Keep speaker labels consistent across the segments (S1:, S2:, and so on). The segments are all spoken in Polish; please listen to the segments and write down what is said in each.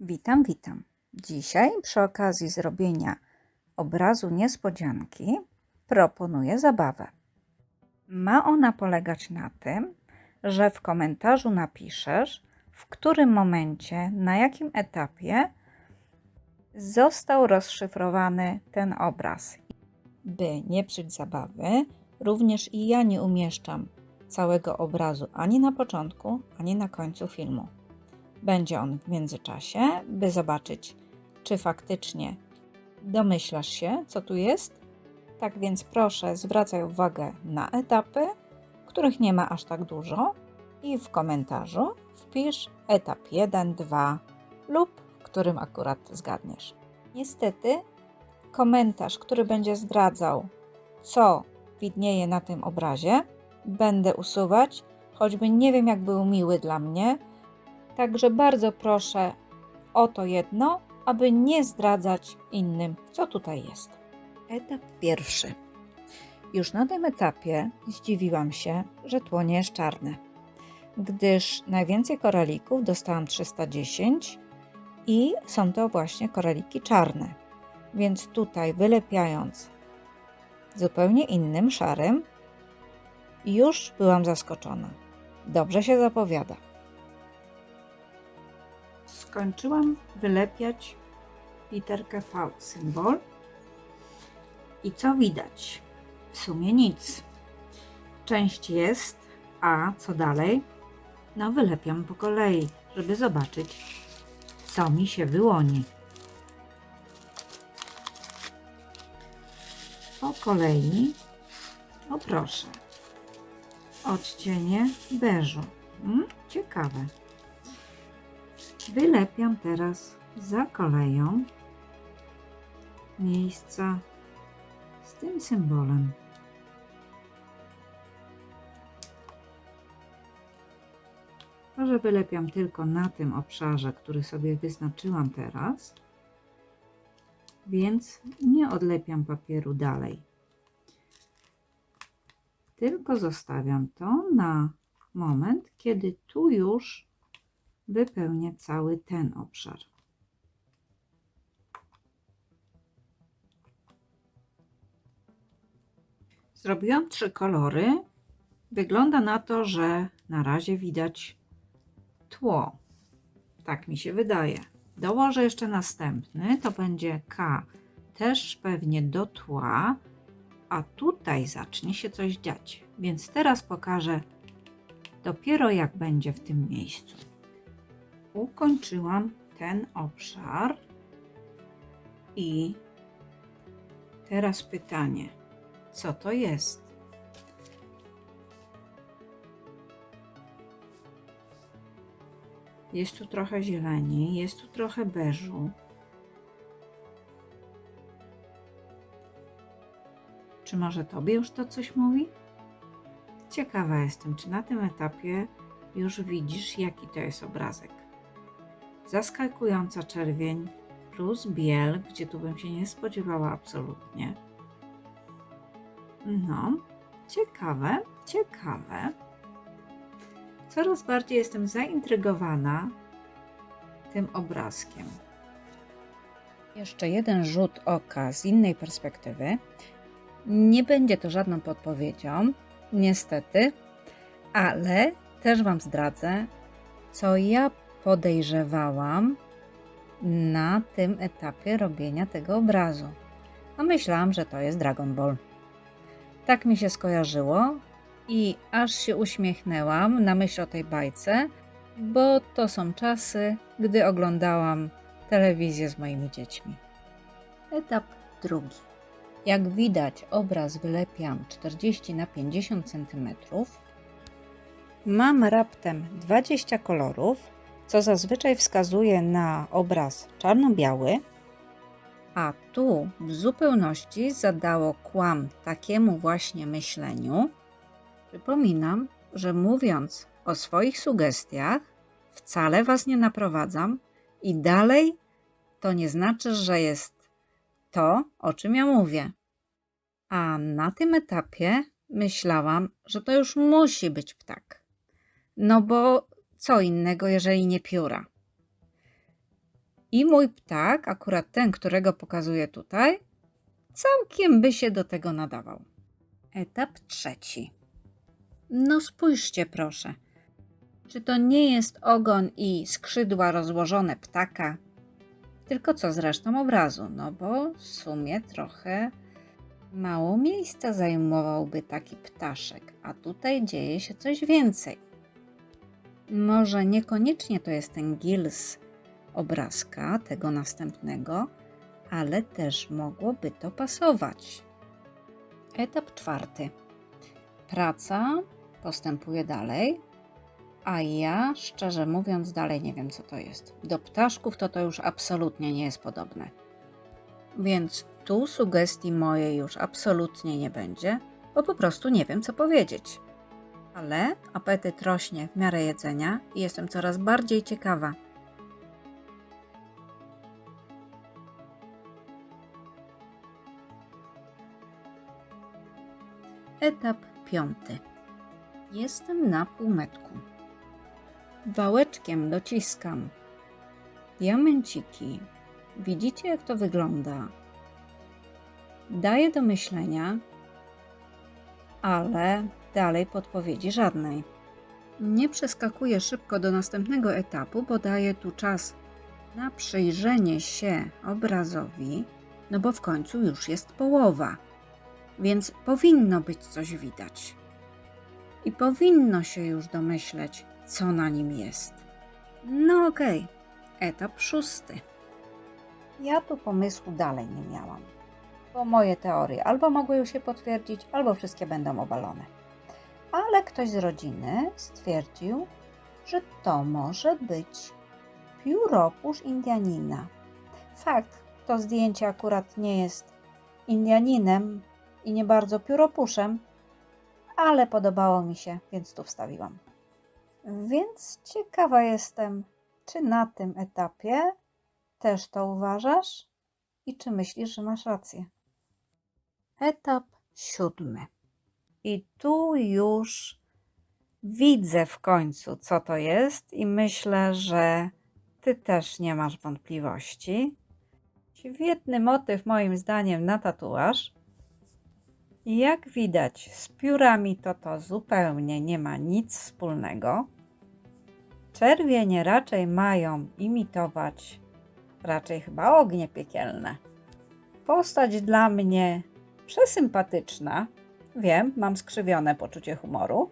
S1: Witam, witam. Dzisiaj przy okazji zrobienia obrazu niespodzianki proponuję zabawę. Ma ona polegać na tym, że w komentarzu napiszesz, w którym momencie, na jakim etapie został rozszyfrowany ten obraz. By nie psuć zabawy, również i ja nie umieszczam całego obrazu ani na początku, ani na końcu filmu. Będzie on w międzyczasie, by zobaczyć, czy faktycznie domyślasz się, co tu jest. Tak więc proszę, zwracaj uwagę na etapy, których nie ma aż tak dużo, i w komentarzu wpisz etap 1, 2 lub w którym akurat zgadniesz. Niestety, komentarz, który będzie zdradzał, co widnieje na tym obrazie, będę usuwać, choćby nie wiem, jak był miły dla mnie. Także bardzo proszę o to jedno, aby nie zdradzać innym, co tutaj jest. Etap pierwszy. Już na tym etapie zdziwiłam się, że tło nie jest czarne, gdyż najwięcej koralików dostałam 310 i są to właśnie koraliki czarne. Więc tutaj wylepiając zupełnie innym, szarym, już byłam zaskoczona. Dobrze się zapowiada. Skończyłam wylepiać literkę V symbol. I co widać? W sumie nic. Część jest, a co dalej? No, wylepiam po kolei, żeby zobaczyć, co mi się wyłoni. Po kolei, o proszę, odcienie beżu. Mm, ciekawe. Wylepiam teraz za koleją miejsca z tym symbolem. Może wylepiam tylko na tym obszarze, który sobie wyznaczyłam teraz, więc nie odlepiam papieru dalej. Tylko zostawiam to na moment, kiedy tu już wypełnię cały ten obszar. Zrobiłam trzy kolory. Wygląda na to, że na razie widać tło. Tak mi się wydaje. Dołożę jeszcze następny, to będzie K, też pewnie do tła, a tutaj zacznie się coś dziać. Więc teraz pokażę dopiero jak będzie w tym miejscu ukończyłam ten obszar i teraz pytanie, co to jest? Jest tu trochę zieleni, jest tu trochę beżu. Czy może tobie już to coś mówi? Ciekawa jestem, czy na tym etapie już widzisz, jaki to jest obrazek zaskakująca czerwień plus biel, gdzie tu bym się nie spodziewała absolutnie. No, ciekawe, ciekawe. Coraz bardziej jestem zaintrygowana tym obrazkiem. Jeszcze jeden rzut oka z innej perspektywy. Nie będzie to żadną podpowiedzią, niestety, ale też Wam zdradzę, co ja podejrzewałam na tym etapie robienia tego obrazu. A myślałam, że to jest Dragon Ball. Tak mi się skojarzyło i aż się uśmiechnęłam na myśl o tej bajce, bo to są czasy, gdy oglądałam telewizję z moimi dziećmi. Etap drugi. Jak widać, obraz wylepiam 40 na 50 cm. Mam raptem 20 kolorów co zazwyczaj wskazuje na obraz czarno-biały, a tu w zupełności zadało kłam takiemu właśnie myśleniu. Przypominam, że mówiąc o swoich sugestiach, wcale Was nie naprowadzam i dalej to nie znaczy, że jest to, o czym ja mówię. A na tym etapie myślałam, że to już musi być ptak. No bo co innego, jeżeli nie pióra. I mój ptak, akurat ten, którego pokazuję tutaj, całkiem by się do tego nadawał. Etap trzeci. No spójrzcie proszę. Czy to nie jest ogon i skrzydła rozłożone ptaka? Tylko co z resztą obrazu? No bo w sumie trochę mało miejsca zajmowałby taki ptaszek, a tutaj dzieje się coś więcej. Może niekoniecznie to jest ten gils obrazka, tego następnego, ale też mogłoby to pasować. Etap czwarty. Praca postępuje dalej, a ja szczerze mówiąc dalej nie wiem co to jest. Do ptaszków to to już absolutnie nie jest podobne. Więc tu sugestii mojej już absolutnie nie będzie, bo po prostu nie wiem co powiedzieć. Ale apetyt rośnie w miarę jedzenia i jestem coraz bardziej ciekawa. Etap piąty. Jestem na półmetku. Wałeczkiem dociskam diamenciki. Widzicie, jak to wygląda? Daje do myślenia, ale dalej podpowiedzi żadnej. Nie przeskakuję szybko do następnego etapu, bo daję tu czas na przyjrzenie się obrazowi, no bo w końcu już jest połowa, więc powinno być coś widać. I powinno się już domyśleć, co na nim jest. No okej, etap szósty. Ja tu pomysłu dalej nie miałam, bo moje teorie albo mogły się potwierdzić, albo wszystkie będą obalone. Ale ktoś z rodziny stwierdził, że to może być pióropusz Indianina. Fakt, to zdjęcie akurat nie jest Indianinem i nie bardzo pióropuszem, ale podobało mi się, więc tu wstawiłam. Więc ciekawa jestem, czy na tym etapie też to uważasz i czy myślisz, że masz rację. Etap siódmy. I tu już widzę w końcu, co to jest, i myślę, że ty też nie masz wątpliwości. Świetny motyw, moim zdaniem, na tatuaż. Jak widać, z piórami to to zupełnie nie ma nic wspólnego. Czerwienie raczej mają imitować raczej chyba ognie piekielne. Postać dla mnie przesympatyczna. Wiem, mam skrzywione poczucie humoru,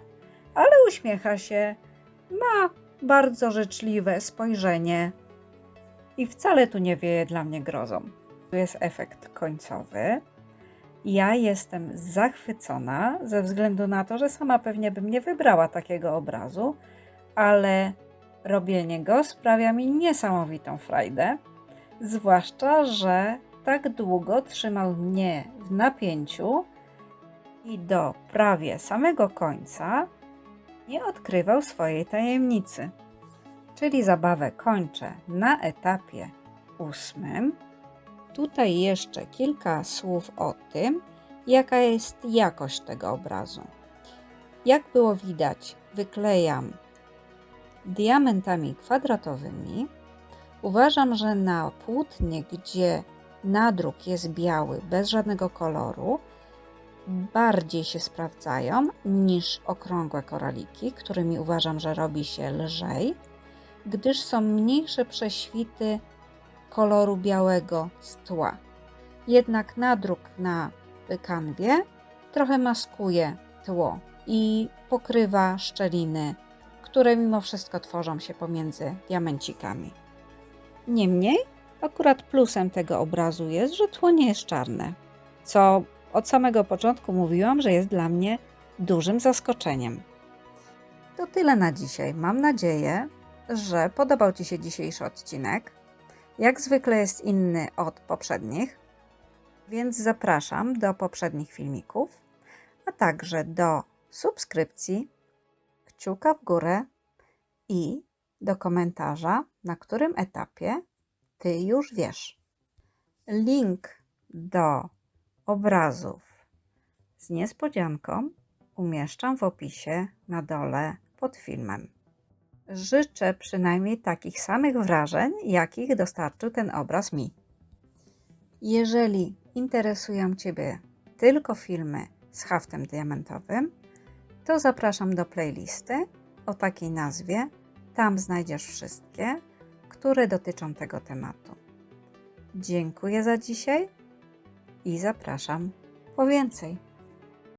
S1: ale uśmiecha się, ma bardzo życzliwe spojrzenie i wcale tu nie wieje dla mnie grozą. Tu jest efekt końcowy. Ja jestem zachwycona ze względu na to, że sama pewnie bym nie wybrała takiego obrazu, ale robienie go sprawia mi niesamowitą frajdę, zwłaszcza, że tak długo trzymał mnie w napięciu i do prawie samego końca nie odkrywał swojej tajemnicy. Czyli zabawę kończę na etapie ósmym. Tutaj jeszcze kilka słów o tym, jaka jest jakość tego obrazu. Jak było widać, wyklejam diamentami kwadratowymi. Uważam, że na płótnie, gdzie nadruk jest biały, bez żadnego koloru, bardziej się sprawdzają niż okrągłe koraliki, którymi uważam, że robi się lżej, gdyż są mniejsze prześwity koloru białego z tła. Jednak nadruk na kanwie trochę maskuje tło i pokrywa szczeliny, które mimo wszystko tworzą się pomiędzy diamencikami. Niemniej, akurat plusem tego obrazu jest, że tło nie jest czarne, co od samego początku mówiłam, że jest dla mnie dużym zaskoczeniem. To tyle na dzisiaj. Mam nadzieję, że podobał Ci się dzisiejszy odcinek. Jak zwykle jest inny od poprzednich, więc zapraszam do poprzednich filmików, a także do subskrypcji, kciuka w górę i do komentarza, na którym etapie Ty już wiesz. Link do obrazów z niespodzianką umieszczam w opisie na dole pod filmem. Życzę przynajmniej takich samych wrażeń, jakich dostarczył ten obraz mi. Jeżeli interesują Ciebie tylko filmy z haftem diamentowym, to zapraszam do playlisty o takiej nazwie. Tam znajdziesz wszystkie, które dotyczą tego tematu. Dziękuję za dzisiaj i zapraszam po więcej.